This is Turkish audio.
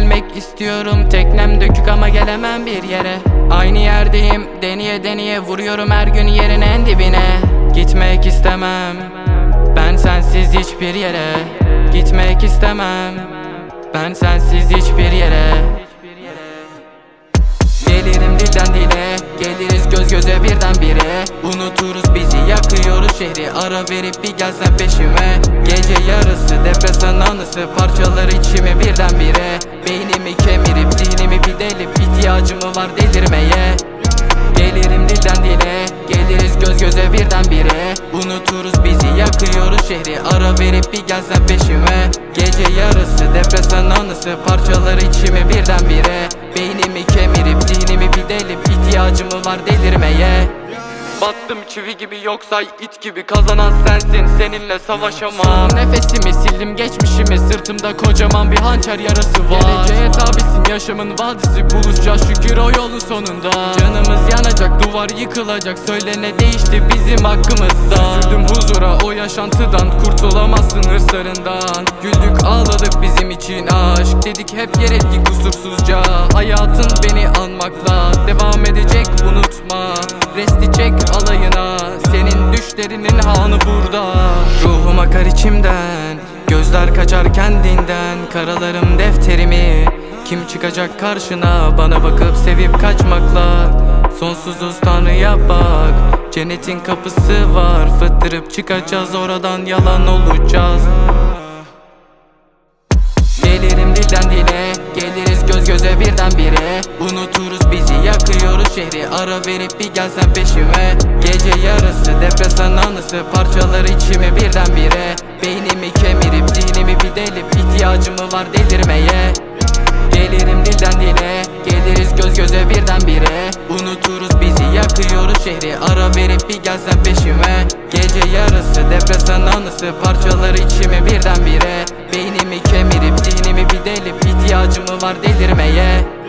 gelmek istiyorum. Teknem dökük ama gelemem bir yere. Aynı yerdeyim deneye deneye Vuruyorum her gün yerin en dibine. Gitmek istemem Ben sensiz hiçbir yere. Gitmek istemem Ben sensiz hiçbir yere. Gelirim dilden dile Geliriz göz göze birdenbire. Unuturuz bizi yakıyoruz şehri. Ara verip bir gelsen peşime. Gece yarısı depresan anısı. Parçalar içimi birdenbire. Beynimi kemirip zihnimi bir delip ihtiyacımı var delirmeye. Gelirim dilden dile. Geliriz göz göze birdenbire. Unuturuz bizi yakıyoruz şehri. Ara verip bir gelsen peşime. Gece yarısı depresan anısı. Parçalar içimi birdenbire. Beynimi kemirip zihnimi bir delip ihtiyacımı var delirmeye? Battım çivi gibi yoksa it gibi kazanan sensin. Seninle savaşamam. Son nefesimi sildim geçmişimi sırtımda kocaman bir hançer yarası var. Geleceğe tabisin yaşamın vadisi buluşacağız şükür o yolun sonunda. Canımız yanacak duvar yıkılacak. Söyle ne değişti bizim hakkımızda? Sürdüm huzura o yaşantıdan kurtulamazsın hırslarından. Güldük ağladık bizim için aşk. Dedik hep yer ettik kusursuzca. Hayatın beni anmakla devam edecek unutma Resti çek alayına. Senin düşlerinin hanı burada. Ruhum akar içimden. Gözler kaçar kendinden. Karalarım defterimi. Kim çıkacak karşına? Bana bakıp sevip kaçmakla. Sonsuzuz tanrıya bak Cennetin kapısı var. Fıttırıp çıkacağız. Oradan yalan olacağız dilden dile. Geliriz göz göze birdenbire. Unuturuz bizi yakıyoruz şehri. Ara verip bir gelsen peşime. Gece yarısı depresan anısı. Parçalar içimi birdenbire. Beynimi kemirip zihnimi bir delip ihtiyacımı var delirmeye. Gelirim dilden dile. Geliriz göz göze birdenbire. Unuturuz bizi yakıyoruz şehri. Ara verip bir gelsen peşime. Gece yarısı depresan anısı. Parçalar içimi birdenbire. Beynimi kemirip var delirmeye.